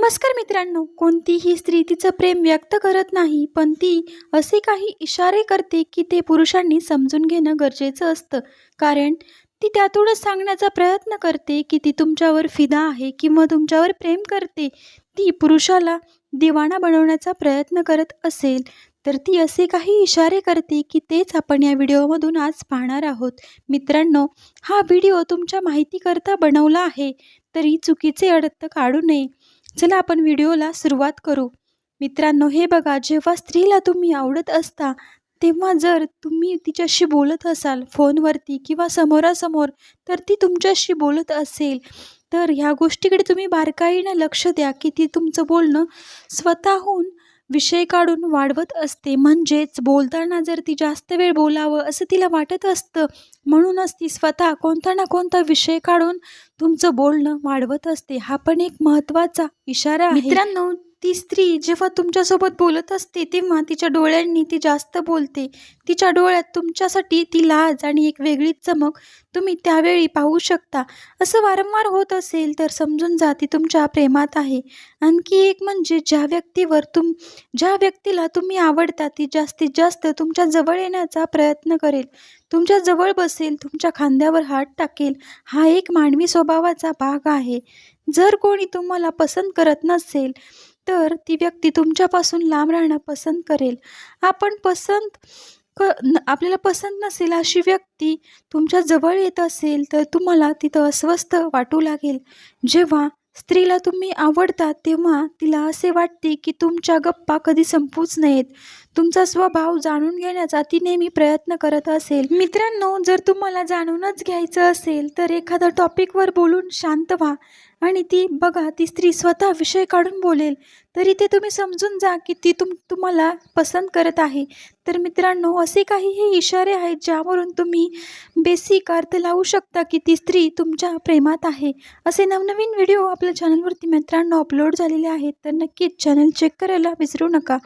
नमस्कार मित्रांनो कोणतीही स्त्री तिचं प्रेम व्यक्त करत नाही पण ती असे काही इशारे करते की ते पुरुषांनी समजून घेणं गरजेचं असतं. कारण ती त्यातूनच सांगण्याचा प्रयत्न करते की ती तुमच्यावर फिदा आहे किंवा तुमच्यावर प्रेम करते. ती पुरुषाला दिवाणा बनवण्याचा प्रयत्न करत असेल तर ती असे काही इशारे करते की तेच आपण या व्हिडिओमधून आज पाहणार आहोत. मित्रांनो हा व्हिडिओ तुमच्या माहितीकरता बनवला आहे तरी चुकीचे अर्थ काढू नये. चला आपण व्हिडिओला सुरुवात करू. मित्रांनो हे बघा जेव्हा स्त्रीला तुम्ही आवडत असता तेव्हा जर तुम्ही तिच्याशी बोलत असाल फोनवरती किंवा समोरासमोर तर ती तुमच्याशी बोलत असेल तर ह्या गोष्टीकडे तुम्ही बारकाईनं लक्ष द्या की ती तुमचं बोलणं स्वतःहून विषय काढून वाढवत असते. म्हणजेच बोलताना जर ती जास्त वेळ बोलावं असं तिला वाटत असतं म्हणूनच ती स्वतः कोणता ना कोणता विषय काढून तुमचं बोलणं वाढवत असते. हा पण एक महत्त्वाचा इशारा आहे. मित्रांनो ती स्त्री जेव्हा तुमच्यासोबत बोलत असते तेव्हा तिच्या डोळ्यांनी ती जास्त बोलते. तिच्या डोळ्यात तुमच्यासाठी ती लाज आणि एक वेगळीच चमक तुम्ही त्यावेळी पाहू शकता. असं वारंवार होत असेल तर समजून जा ती तुमच्या प्रेमात आहे. आणखी एक म्हणजे ज्या व्यक्तीवर तुम ज्या व्यक्तीला तुम्ही आवडता ती जास्तीत जास्त तुमच्या जवळ येण्याचा प्रयत्न करेल. तुमच्या जवळ बसेल तुमच्या खांद्यावर हात टाकेल. हा एक मानवी स्वभावाचा भाग आहे. जर कोणी तुम्हाला पसंत करत नसेल तर ती व्यक्ती तुमच्यापासून लांब राहणं पसंत करेल. आपण पसंत क न आपल्याला पसंत नसेल अशी व्यक्ती तुमच्या जवळ येत असेल तर तुम्हाला तिथं अस्वस्थ वाटू लागेल. जेव्हा स्त्रीला तुम्ही आवडता तेव्हा तिला असे वाटते की तुमच्या गप्पा कधी संपूच नयेत तुमचा स्वभाव जाणून घेण्याचा ती नेहमी प्रयत्न करत असेल. मित्रांनो जर तुम्हाला जाणूनच घ्यायचं असेल तर एखाद्या टॉपिकवर बोलून शांत व्हा आणि ती बघा ती स्त्री स्वतः विषय काढून बोलेल तरी ते तुम्ही समजून जा की ती तुम तुम्हाला पसंत करत आहे. तर मित्रांनो असे काही हे इशारे आहेत ज्यावरून तुम्ही बेसिक अर्थ लावू शकता की ती स्त्री तुमच्या प्रेमात आहे. असे नवनवीन व्हिडिओ आपल्या चॅनलवरती मित्रांनो अपलोड झालेले आहेत तर नक्कीच चॅनल चेक करायला विसरू नका.